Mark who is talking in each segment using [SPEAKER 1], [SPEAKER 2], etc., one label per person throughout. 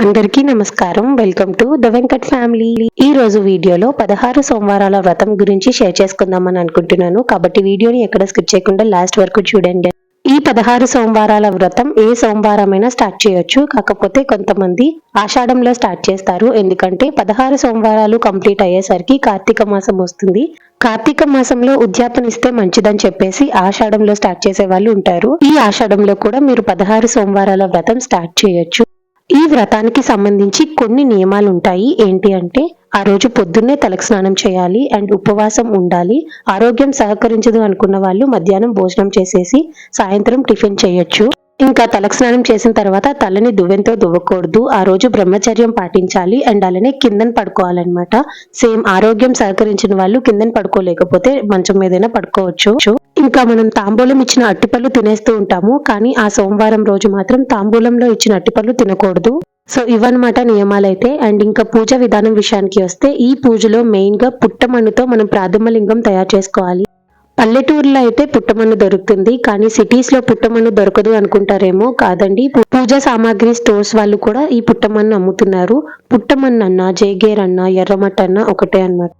[SPEAKER 1] అందరికీ నమస్కారం. Welcome to the Venkat family ఈ రోజు వీడియోలో పదహారు సోమవారాల వ్రతం గురించి షేర్ చేసుకుందామని అనుకుంటున్నాను. కాబట్టి వీడియోని ఎక్కడ స్కిప్ చేయకుండా లాస్ట్ వరకు చూడండి. ఈ పదహారు సోమవారాల వ్రతం ఏ సోమవారమైనా స్టార్ట్ చేయొచ్చు. కాకపోతే కొంతమంది ఆషాఢంలో స్టార్ట్ చేస్తారు. ఎందుకంటే పదహారు సోమవారాలు కంప్లీట్ అయ్యేసరికి కార్తీక మాసం వస్తుంది. కార్తీక మాసంలో ఉద్యాపనిస్తే మంచిదని చెప్పేసి ఆషాఢంలో స్టార్ట్ చేసే వాళ్ళు ఉంటారు. ఈ ఆషాఢంలో కూడా మీరు పదహారు సోమవారాల వ్రతం స్టార్ట్ చేయొచ్చు. ఈ వ్రతానికి సంబంధించి కొన్ని నియమాలు ఉంటాయి ఏంటి అంటే ఆ రోజు పొద్దున్నే తలకు స్నానం చేయాలి అండ్ ఉపవాసం ఉండాలి. ఆరోగ్యం సహకరించదు అనుకున్న వాళ్ళు మధ్యాహ్నం భోజనం చేసేసి సాయంత్రం టిఫిన్ చేయొచ్చు. ఇంకా తలకు స్నానం చేసిన తర్వాత తలని దువ్వెంతో దువ్వకూడదు. ఆ రోజు బ్రహ్మచర్యం పాటించాలి అండ్ అలానే కిందన పడుకోవాలన్నమాట. సేమ్ ఆరోగ్యం సహకరించిన వాళ్ళు కిందన పడుకోలేకపోతే మంచం మీదైనా పడుకోవచ్చు. ఇంకా మనం తాంబూలం ఇచ్చిన అట్టిపళ్ళు తినేస్తూ ఉంటాము కానీ ఆ సోమవారం రోజు మాత్రం తాంబూలంలో ఇచ్చిన అట్టిపళ్ళు తినకూడదు. సో ఇవన్నమాట నియమాలైతే. అండ్ ఇంకా పూజ విధానం విషయానికి వస్తే ఈ పూజలో మెయిన్గా పుట్టమన్నుతో మనం ప్రాథమలింగం తయారు చేసుకోవాలి. పల్లెటూరులో అయితే పుట్టమన్ను దొరుకుతుంది కానీ సిటీస్లో పుట్టమన్ను దొరకదు అనుకుంటారేమో కాదండి. పూజ సామాగ్రి స్టోర్స్ వాళ్ళు కూడా ఈ పుట్టమన్ను అమ్ముతున్నారు. పుట్టమన్ను అన్న జేగేర్ అన్న ఎర్రమట్ట అన్న ఒకటే అన్నమాట.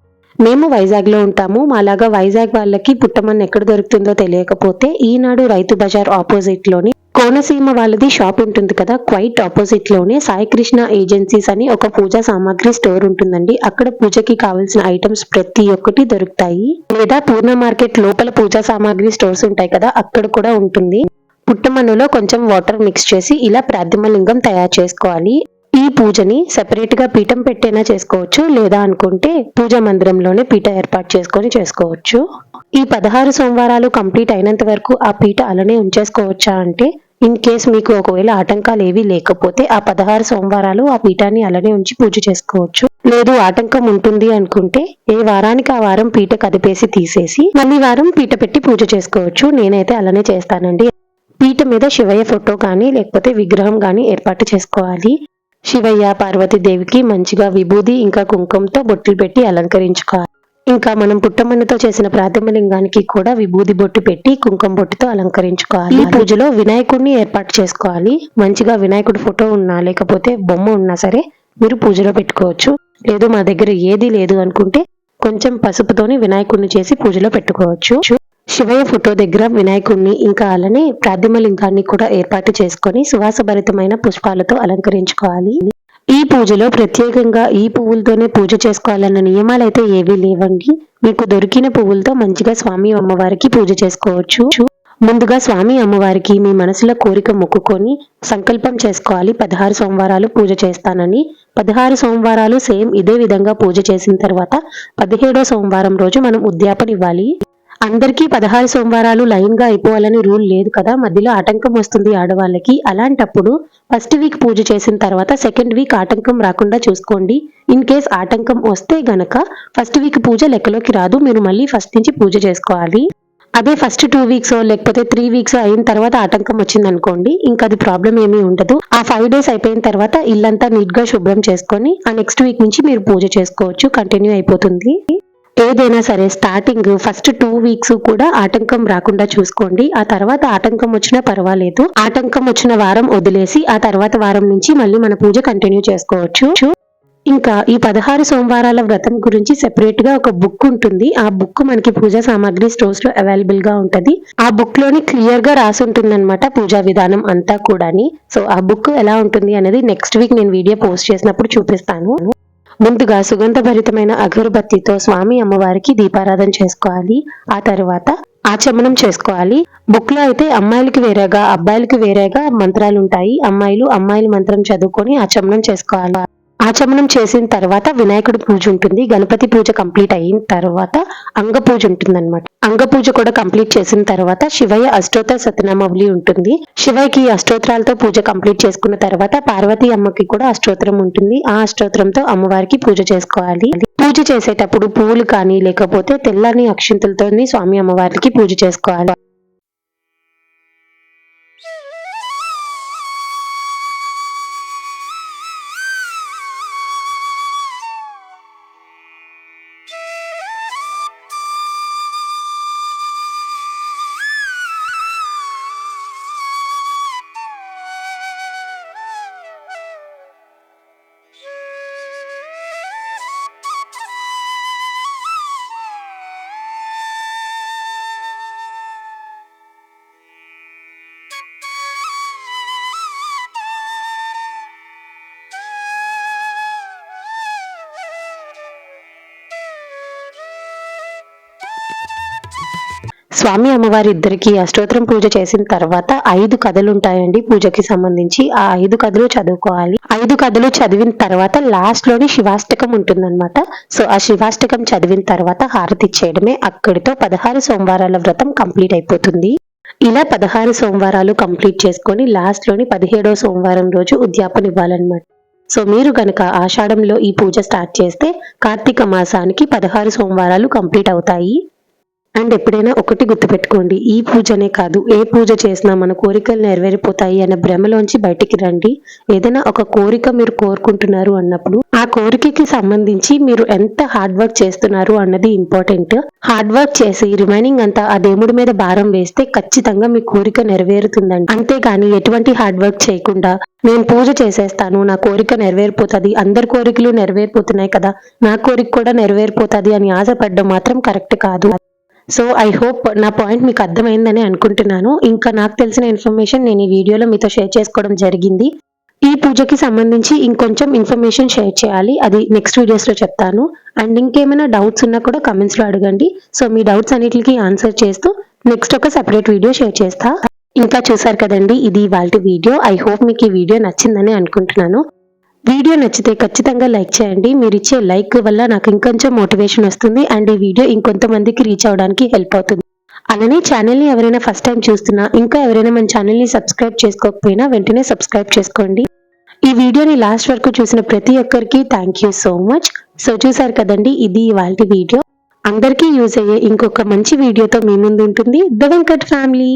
[SPEAKER 1] మేము వైజాగ్లో ఉంటాము. మాలాగా వైజాగ్ వాళ్ళకి పుట్టమన్ను ఎక్కడ దొరుకుతుందో తెలియకపోతే ఈనాడు రైతు బజార్ ఆపోజిట్లోని కోనసీమ వాళ్ళది షాప్ ఉంటుంది కదా క్వైట్ ఆపోజిట్లోనే సాయికృష్ణ ఏజెన్సీస్ అని ఒక పూజా సామాగ్రి స్టోర్ ఉంటుందండి. అక్కడ పూజకి కావాల్సిన ఐటమ్స్ ప్రతి ఒక్కటి దొరుకుతాయి. లేదా పూర్ణ మార్కెట్ లోపల పూజా సామాగ్రి స్టోర్స్ ఉంటాయి కదా అక్కడ కూడా ఉంటుంది. పుట్టమన్నులో కొంచెం వాటర్ మిక్స్ చేసి ఇలా ప్రార్థిమలింగం తయారు చేసుకోవాలి. పూజని సెపరేట్గా పీఠం పెట్టైనా చేసుకోవచ్చు? లేదా అనుకుంటే పూజ మందిరంలోనే పీఠ ఏర్పాటు చేసుకొని చేసుకోవచ్చు. ఈ పదహారు సోమవారాలు కంప్లీట్ అయినంత వరకు ఆ పీఠ అలానే ఉంచేసుకోవచ్చా అంటే ఇన్ కేస్ మీకు ఒకవేళ ఆటంకాలు ఏవి లేకపోతే ఆ పదహారు సోమవారాలు ఆ పీఠాన్ని అలానే ఉంచి పూజ చేసుకోవచ్చు. లేదు ఆటంకం ఉంటుంది అనుకుంటే ఏ వారానికి ఆ వారం పీట కదిపేసి తీసేసి మళ్ళీ వారం పీట పెట్టి పూజ చేసుకోవచ్చు. నేనైతే అలానే చేస్తానండి. పీట మీద శివయ్య ఫోటో కానీ లేకపోతే విగ్రహం కానీ ఏర్పాటు చేసుకోవాలి. శివయ్య పార్వతీదేవికి మంచిగా విభూది ఇంకా కుంకుమతో బొట్టులు పెట్టి అలంకరించుకోవాలి. ఇంకా మనం పుట్టమన్నతో చేసిన ప్రాథమలింగానికి కూడా విభూది బొట్టు పెట్టి కుంకుమ బొట్టుతో అలంకరించుకోవాలి. ఈ పూజలో వినాయకుడిని ఏర్పాటు చేసుకోవాలి. మంచిగా వినాయకుడి ఫోటో ఉన్నా లేకపోతే బొమ్మ ఉన్నా సరే మీరు పూజలో పెట్టుకోవచ్చు. లేదు మా దగ్గర ఏది లేదు అనుకుంటే కొంచెం పసుపుతోని వినాయకుడిని చేసి పూజలో పెట్టుకోవచ్చు. శివయ్య ఫోటో దగ్గర వినాయకుడిని ఇంకా అలానే ప్రాధిమలింగాన్ని కూడా ఏర్పాటు చేసుకొని సువాసభరితమైన పుష్పాలతో అలంకరించుకోవాలి. ఈ పూజలో ప్రత్యేకంగా ఈ పువ్వులతోనే పూజ చేసుకోవాలన్న నియమాలు అయితే ఏవీ లేవండి. మీకు దొరికిన పువ్వులతో మంచిగా స్వామి అమ్మవారికి పూజ చేసుకోవచ్చు. ముందుగా స్వామి అమ్మవారికి మీ మనసులో కోరిక మొక్కుకొని సంకల్పం చేసుకోవాలి. పదహారు సోమవారాలు పూజ చేస్తానని. పదహారు సోమవారాలు సేమ్ ఇదే విధంగా పూజ చేసిన తర్వాత పదిహేడో సోమవారం రోజు మనం ఉద్యాపన ఇవ్వాలి. అందరికీ పదహారు సోమవారాలు లైన్గా అయిపోవాలని రూల్ లేదు కదా. మధ్యలో ఆటంకం వస్తుంది ఆడవాళ్ళకి. అలాంటప్పుడు ఫస్ట్ వీక్ పూజ చేసిన తర్వాత సెకండ్ వీక్ ఆటంకం రాకుండా చూసుకోండి. ఇన్ కేస్ ఆటంకం వస్తే గనక ఫస్ట్ వీక్ పూజ లెక్కలోకి రాదు. మీరు మళ్ళీ ఫస్ట్ నుంచి పూజ చేసుకోవాలి. అదే ఫస్ట్ టూ వీక్స్ లేకపోతే త్రీ వీక్స్ అయిన తర్వాత ఆటంకం వచ్చింది అనుకోండి ఇంకా అది ప్రాబ్లం ఏమీ ఉండదు. ఆ ఫైవ్ డేస్ అయిపోయిన తర్వాత ఇల్లంతా నీట్గా శుభ్రం చేసుకొని ఆ నెక్స్ట్ వీక్ నుంచి మీరు పూజ చేసుకోవచ్చు. కంటిన్యూ అయిపోతుంది. ఏదైనా సరే స్టార్టింగ్ ఫస్ట్ టూ వీక్స్ కూడా ఆటంకం రాకుండా చూసుకోండి. ఆ తర్వాత ఆటంకం వచ్చినా పర్వాలేదు. ఆటంకం వచ్చిన వారం వదిలేసి ఆ తర్వాత వారం నుంచి మళ్ళీ మన పూజ కంటిన్యూ చేసుకోవచ్చు. ఇంకా ఈ పదహారు సోమవారాల వ్రతం గురించి సెపరేట్గా ఒక బుక్ ఉంటుంది. ఆ బుక్ మనకి పూజా సామాగ్రి స్టోర్స్లో అవైలబుల్గా ఉంటది. ఆ బుక్లోని క్లియర్గా రాసి ఉంటుంది పూజా విధానం అంతా కూడాని. సో ఆ బుక్ ఎలా ఉంటుంది అనేది నెక్స్ట్ వీక్ నేను వీడియో పోస్ట్ చేసినప్పుడు చూపిస్తాను. ముందుగా సుగంధభరితమైన అగరుబత్తితో స్వామి అమ్మవారికి దీపారాధన చేసుకోవాలి. ఆ తర్వాత ఆచమనం చేసుకోవాలి. బుక్లో అయితే అమ్మాయిలకి వేరేగా అబ్బాయిలకి వేరేగా మంత్రాలు ఉంటాయి అమ్మాయిలు అమ్మాయిల మంత్రం చదువుకొని ఆచమనం చేసుకోవాలి. ఆచమనం చేసిన తర్వాత వినాయకుడి పూజ ఉంటుంది. గణపతి పూజ కంప్లీట్ అయిన తర్వాత అంగ పూజ ఉంటుందన్నమాట. అంగ పూజ కూడా కంప్లీట్ చేసిన తర్వాత శివయ్య అష్టోత్తర సతనామవళి ఉంటుంది. శివయ్యకి అష్టోత్తరాలతో పూజ కంప్లీట్ చేసుకున్న తర్వాత పార్వతి అమ్మకి కూడా అష్టోత్తరం ఉంటుంది. ఆ అష్టోత్తరంతో అమ్మవారికి పూజ చేసుకోవాలి. పూజ చేసేటప్పుడు పువ్వులు కానీ లేకపోతే తెల్లని అక్షింతలతోని స్వామి అమ్మవారికి పూజ చేసుకోవాలి. స్వామి అమ్మవారి ఇద్దరికి అష్టోత్తరం పూజ చేసిన తర్వాత ఐదు కథలు ఉంటాయండి పూజకి సంబంధించి. ఆ ఐదు కథలు చదువుకోవాలి. ఐదు కథలు చదివిన తర్వాత లాస్ట్లోని శివాష్టకం ఉంటుందన్నమాట. సో ఆ శివాష్టకం చదివిన తర్వాత హారతి ఇచ్చేయడమే అక్కడితో పదహారు సోమవారాల వ్రతం కంప్లీట్ అయిపోతుంది. ఇలా పదహారు సోమవారాలు కంప్లీట్ చేసుకొని లాస్ట్లోని పదిహేడో సోమవారం రోజు ఉద్యాపన ఇవ్వాలన్నమాట. సో మీరు గనక ఆషాఢంలో ఈ పూజ స్టార్ట్ చేస్తే కార్తీక మాసానికి పదహారు సోమవారాలు కంప్లీట్ అవుతాయి. అండ్ ఎప్పుడైనా ఒకటి గుర్తుపెట్టుకోండి ఈ పూజనే కాదు ఏ పూజ చేసినా మన కోరికలు నెరవేరిపోతాయి అనే భ్రమలోంచి బయటికి రండి. ఏదైనా ఒక కోరిక మీరు కోరుకుంటున్నారు అన్నప్పుడు ఆ కోరికకి సంబంధించి మీరు ఎంత హార్డ్ వర్క్ చేస్తున్నారు అన్నది ఇంపార్టెంట్ హార్డ్ వర్క్ చేసి రిమైనింగ్ అంతా ఆ దేవుడి మీద భారం వేస్తే ఖచ్చితంగా మీ కోరిక నెరవేరుతుందండి. అంతేగాని ఎటువంటి హార్డ్ వర్క్ చేయకుండా నేను పూజ చేసేస్తాను నా కోరిక నెరవేరిపోతుంది అందరి కోరికలు నెరవేరిపోతున్నాయి కదా నా కోరిక కూడా నెరవేరిపోతుంది అని ఆశపడడం మాత్రం కరెక్ట్ కాదు. సో ఐ హోప్ నా పాయింట్ మీకు అర్థమైందని అనుకుంటున్నాను. ఇంకా నాకు తెలిసిన ఇన్ఫర్మేషన్ నేను ఈ వీడియోలో మీతో షేర్ చేసుకోవడం జరిగింది. ఈ పూజకి సంబంధించి ఇంకొంచెం ఇన్ఫర్మేషన్ షేర్ చేయాలి. అది నెక్స్ట్ వీడియోస్లో చెప్తాను. అండ్ ఇంకేమైనా డౌట్స్ ఉన్నా కూడా కమెంట్స్లో అడగండి. సో మీ డౌట్స్ అన్నిటికీ ఆన్సర్ చేస్తూ నెక్స్ట్ ఒక సెపరేట్ వీడియో షేర్ చేస్తా. ఇంకా చూసారు కదండి ఇది వాళ్ళ వీడియో ఐ హోప్ మీకు ఈ వీడియో నచ్చిందని అనుకుంటున్నాను. వీడియో నచ్చితే ఖచ్చితంగా లైక్ చేయండి. మీరు ఇచ్చే లైక్ వల్ల నాకు ఇంకొంచెం మోటివేషన్ వస్తుంది అండ్ ఈ వీడియో ఇంకొంతమందికి రీచ్ అవడానికి హెల్ప్ అవుతుంది. అలానే ఛానల్ని ఎవరైనా ఫస్ట్ టైం చూస్తున్నా ఇంకా ఎవరైనా మన ఛానల్ని సబ్స్క్రైబ్ చేసుకోకపోయినా వెంటనే సబ్స్క్రైబ్ చేసుకోండి. ఈ వీడియోని లాస్ట్ వరకు చూసిన ప్రతి ఒక్కరికి thank you so much so చూసారు కదండి ఇది ఇవాళ వీడియో. అందరికీ యూజ్ అయ్యే ఇంకొక మంచి వీడియోతో మీ ముందు ఉంటుంది. The Venkat family